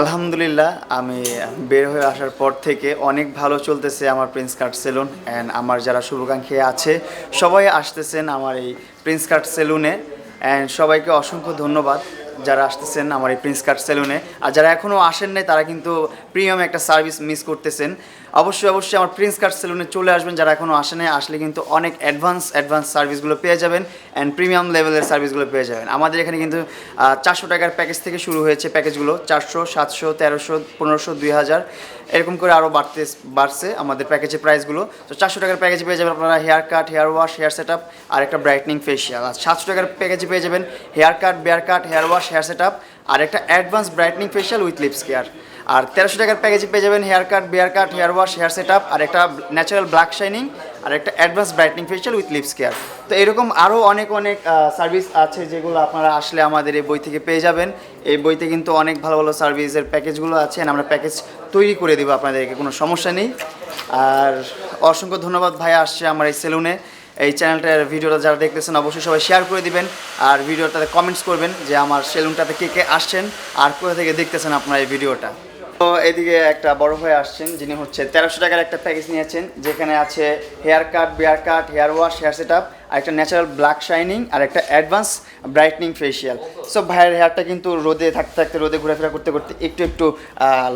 আলহামদুলিল্লাহ, আমি বের হয়ে আসার পর থেকে অনেক ভালো চলতেছে আমার প্রিন্স কার্ট সেলুন অ্যান্ড আমার যারা শুভাকাঙ্ক্ষী আছে, সবাই আসতেছেন আমার এই প্রিন্স কার্ট সেলুনে অ্যান্ড সবাইকে অসংখ্য ধন্যবাদ যারা আসতেছেন আমার এই প্রিন্স কার্ট সেলুনে আর যারা এখনও আসেন নাই, তারা কিন্তু প্রিমিয়াম একটা সার্ভিস মিস করতেছেন। অবশ্যই অবশ্যই আমার প্রিন্স কার্ড সেলুনে চলে আসবেন। যারা এখনও আসেন নাই, আসলে কিন্তু অনেক অ্যাডভান্স অ্যাডভান্স সার্ভিসগুলো পেয়ে যাবেন অ্যান্ড প্রিমিয়াম লেভেলের সার্ভিসগুলো পেয়ে যাবেন। আমাদের এখানে কিন্তু চারশো টাকার প্যাকেজ থেকে শুরু হয়েছে প্যাকেজগুলো চারশো, সাতশো, তেরোশো, পনেরোশো, দুই হাজার। এরকম করে আরও বাড়তে, বাড়ছে আমাদের প্যাকেজের প্রাইসগুলো তো চারশো টাকার প্যাকেজে পেয়ে যাবেন আপনারা haircut hair wash hair set আর একটা ব্রাইটনিং ফেশিয়াল আর সাতশো টাকার প্যাকেজে পেয়ে যাবেন haircut beard cut hair wash hair set আর একটা advance brightening facial with lips care আর তেরোশো টাকার প্যাকেজে পেয়ে যাবেন haircut beard cut hair wash hair set up আর একটা ন্যাচারাল ব্ল্যাক শাইনিং আর একটা advance brightening facial with lips care তো এরকম আরও অনেক অনেক সার্ভিস আছে যেগুলো আপনারা আসলে আমাদের এই বই থেকে পেয়ে যাবেন। এই বইতে কিন্তু অনেক ভালো ভালো সার্ভিসের প্যাকেজগুলো আছে আমরা প্যাকেজ তৈরি করে দেবো আপনাদেরকে, কোনো সমস্যা নেই। আর অসংখ্য ধন্যবাদ ভাইয়া আসছে আমার এই সেলুনে এই চ্যানেলটার ভিডিওটা যারা দেখতেছেন অবশ্যই সবাই শেয়ার করে দিবেন আর ভিডিওটাতে কমেন্টস করবেন যে আমার সেলুনটাতে কে কে আসছেন আর কোথা থেকে দেখতেছেন আপনার এই ভিডিওটা। তো এদিকে একটা বড় হয়ে আসছেন, যিনি হচ্ছে তেরোশো টাকার একটা প্যাকেজ নিয়েছেন, যেখানে আছে haircut beard cut hair wash hair set up আর একটা ন্যাচারাল ব্ল্যাক শাইনিং আর একটা অ্যাডভান্স ব্রাইটনিং ফেসিয়াল সো ভাইয়ের হেয়ারটা কিন্তু রোদে থাকতে থাকতে, রোদে ঘোরাফেরা করতে করতে একটু একটু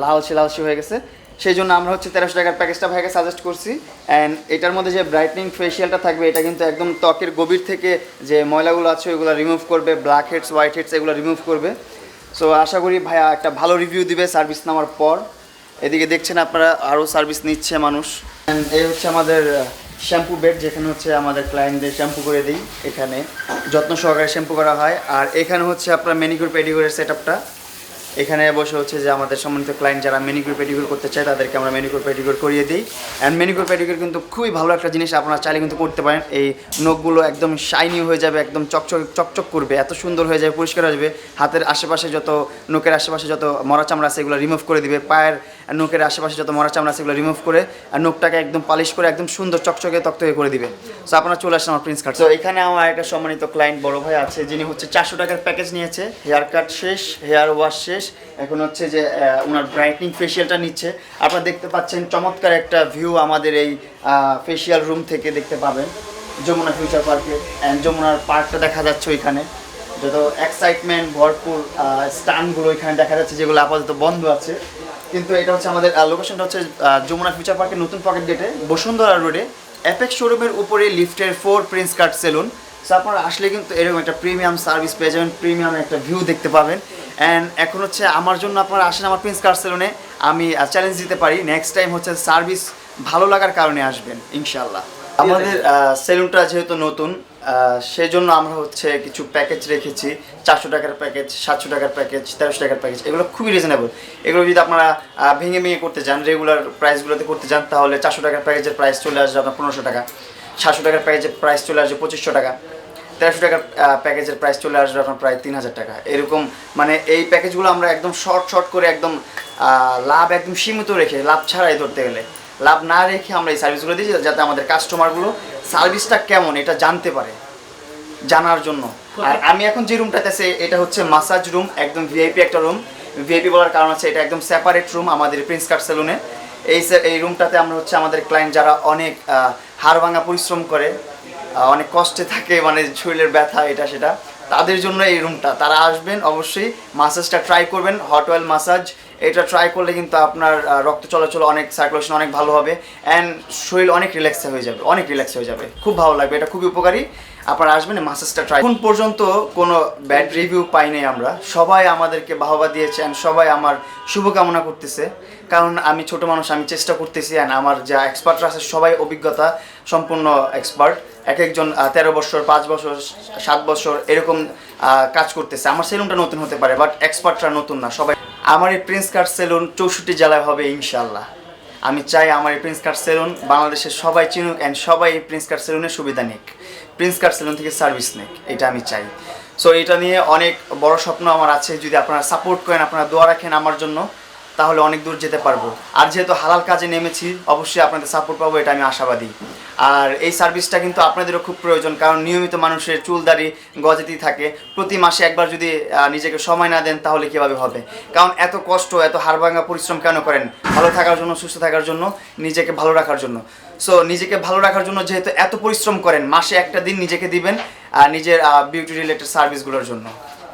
লালচে লালচে হয়ে গেছে। সেই জন্য আমরা হচ্ছে তেরোশো টাকার প্যাকেজটা ভাইকে সাজেস্ট করছি। অ্যান্ড এটার মধ্যে যে ব্রাইটনিং ফেশিয়ালটা থাকবে, এটা কিন্তু একদম ত্বকের গভীর থেকে যে ময়লাগুলো আছে, ওইগুলো রিমুভ করবে ব্ল্যাক হেডস হোয়াইট হেডস এগুলো রিমুভ করবে। সো আশা করি ভাইয়া একটা ভালো রিভিউ দিবে সার্ভিস নেওয়ার পর। এদিকে দেখছেন আপনারা আরও সার্ভিস নিচ্ছে মানুষ। এই হচ্ছে আমাদের শ্যাম্পু বেড যেখানে হচ্ছে আমাদের ক্লায়েন্টদের শ্যাম্পু করে দিই এখানে। যত্ন সহকারে শ্যাম্পু করা হয়। আর এখানে হচ্ছে আপনার মেনিকিউর পেডিকিউরের সেট আপটা এখানে বসে হচ্ছে যে আমাদের সম্মানিত ক্লায়েন্ট যারা মেনিকিউর পেডিকিউর করতে চায়, তাদেরকে আমরা মেনিকিউর পেডিকিউর করিয়ে দিই। অ্যান্ড মেনিকিউর পেডিকিউর কিন্তু খুবই ভালো একটা জিনিস, আপনারা চাইলে কিন্তু করতে পারেন। এই নখগুলো একদম শাইনি হয়ে যাবে, একদম চকচক চকচক করবে, এত সুন্দর হয়ে যাবে, পরিষ্কার হয়ে যাবে। হাতের আশেপাশে যত নখের আশেপাশে যত মরা চামড়া আছে, এগুলো রিমুভ করে দিবে। পায়ের নখের আশেপাশে যত মরা চামড়া আছে, এগুলো রিমুভ করে আর নখটাকে একদম পালিশ করে, একদম সুন্দর চকচকে তক্তকে করে দিবে। সো আপনারা চলে আসেন আমার প্রিন্স কাট তো এখানে আমার একটা সম্মানিত ক্লায়েন্ট বড় ভাই আছে, যিনি হচ্ছে চারশো টাকার প্যাকেজ নিয়েছে। হেয়ার কাট শেষ হেয়ার ওয়াশ শেষ এখন হচ্ছে যে ওনার ব্রাইটনিং ফেশিয়ালটা নিচ্ছে। আপনারা দেখতে পাচ্ছেন চমৎকার একটা ভিউ আমাদের এই ফেশিয়াল রুম থেকে দেখতে পাবেন। যমুনা ফিউচার পার্কে অ্যান্ড যমুনার পার্কটা দেখা যাচ্ছে ওইখানে। যত এক্সাইটমেন্ট ভরপুর স্টানগুলো এখানে দেখা যাচ্ছে, যেগুলো আপাতত বন্ধ আছে। কিন্তু এটা হচ্ছে আমাদের লোকেশনটা হচ্ছে যমুনা ফিউচার পার্কের নতুন পকেট গেটে বসুন্ধরা রোডে অ্যাপেক্স শোরুমের উপরে লিফটের four Prince cut salon so আপনারা আসলে কিন্তু এরকম একটা প্রিমিয়াম সার্ভিস পেয়ে যাবেন। প্রিমিয়াম একটা ভিউ দেখতে পাবেন। অ্যান্ড এখন হচ্ছে আমার জন্য আপনারা আসেন আমার প্রিন্স কার সেলুনে আমি চ্যালেঞ্জ দিতে পারি। নেক্সট টাইম হচ্ছে সার্ভিস ভালো লাগার কারণে আসবেন ইনশাল্লাহ আমাদের সেলুনটা যেহেতু নতুন সেজন্য আমরা হচ্ছে কিছু প্যাকেজ রেখেছি। চারশো টাকার প্যাকেজ সাতশো টাকার প্যাকেজ তেরোশো টাকার প্যাকেজ এগুলো খুবই রিজনেবল এগুলো যদি আপনারা ভেঙে ভেঙে করতে চান রেগুলার প্রাইসগুলোতে করতে চান তাহলে চারশো টাকার প্যাকেজের প্রাইস চলে আসবে আপনার পনেরোশো টাকা। সাতশো টাকার প্যাকেজের প্রাইস চলে আসবে পঁচিশশো টাকা। তেরোশো টাকার প্যাকেজের প্রাইস চলে আসবে আপনার প্রায় তিন হাজার টাকা। এরকম মানে এই প্যাকেজগুলো আমরা একদম শর্ট শর্ট করে একদম লাভ একদম সীমিত রেখে লাভ ছাড়াই ধরতে গেলে। লাভ না রেখে আমরা এই সার্ভিসগুলো দিই যাতে আমাদের কাস্টমারগুলো সার্ভিসটা কেমন এটা জানতে পারে জানার জন্য। আর আমি এখন যে রুমটাতে আছি এটা হচ্ছে মাসাজ রুম একদম ভিআইপি একটা রুম ভিআইপি বলার কারণ আছে এটা একদম সেপারেট রুম আমাদের প্রিন্স কাট সেলুনে এই এই রুমটাতে আমরা হচ্ছে আমাদের ক্লায়েন্ট যারা অনেক আহ, হাড় ভাঙা পরিশ্রম করে অনেক কষ্টে থাকে মানে শরীরের ব্যথা, এটা, সেটা। তাদের জন্য এই রুমটা। তারা আসবেন, অবশ্যই মাসাজটা ট্রাই করবেন হট অয়েল মাসাজ এটা ট্রাই করলে কিন্তু আপনার রক্ত চলাচল অনেক সার্কুলেশন অনেক ভালো হবে অ্যান্ড শরীর অনেক রিল্যাক্স হয়ে যাবে, অনেক রিল্যাক্স হয়ে যাবে। খুব ভালো লাগবে, এটা খুবই উপকারী। আপনারা আসবেন মাসাজটা ট্রাই এখন পর্যন্ত কোনো ব্যাড রিভিউ পাইনি আমরা। সবাই আমাদেরকে বাহবা দিয়েছে অ্যান্ড সবাই আমার শুভকামনা করতেছে। কারণ আমি ছোট মানুষ, আমি চেষ্টা করতেছি অ্যান্ড আমার যা এক্সপার্টরা আছে, সবাই অভিজ্ঞতা সম্পূর্ণ এক্সপার্ট এক একজন তেরো বছর, পাঁচ বছর, সাত বছর এরকম কাজ করতেছে। আমার সেলুনটা নতুন হতে পারে, বাট এক্সপার্টরা নতুন না, সবাই আমার এই প্রিন্স কার্ড সেলুন চৌষট্টি জেলায় হবে ইনশাল্লাহ আমি চাই আমার এই প্রিন্স কার্ড সেলুন বাংলাদেশের সবাই চিনুক অ্যান্ড সবাই এই প্রিন্স কার্ড সেলুনের সুবিধা নিক। প্রিন্স কার্ড সেলুন থেকে সার্ভিস নিক, এটা আমি চাই। সো এটা নিয়ে অনেক বড় স্বপ্ন আমার আছে, যদি আপনারা সাপোর্ট করেন, আপনারা দোয়া রাখেন আমার জন্য। তাহলে অনেক দূর যেতে পারব। আর যেহেতু হালাল কাজে নেমেছি, অবশ্যই আপনাদের সাপোর্ট পাবো, এটা আমি আশাবাদী। আর এই সার্ভিসটা কিন্তু আপনাদেরও খুব প্রয়োজন, কারণ নিয়মিত মানুষের চুল চুলদারি গজাতেই থাকে। প্রতি মাসে একবার যদি নিজেকে সময় না দেন, তাহলে কীভাবে হবে? কারণ এত কষ্ট, এত হাড়ভাঙা পরিশ্রম কেন করেন? ভালো থাকার জন্য, সুস্থ থাকার জন্য, নিজেকে ভালো রাখার জন্য। সো নিজেকে ভালো রাখার জন্য যেহেতু এত পরিশ্রম করেন, মাসে একটা দিন নিজেকে দিবেন আর নিজের বিউটি রিলেটেড সার্ভিসগুলোর জন্য।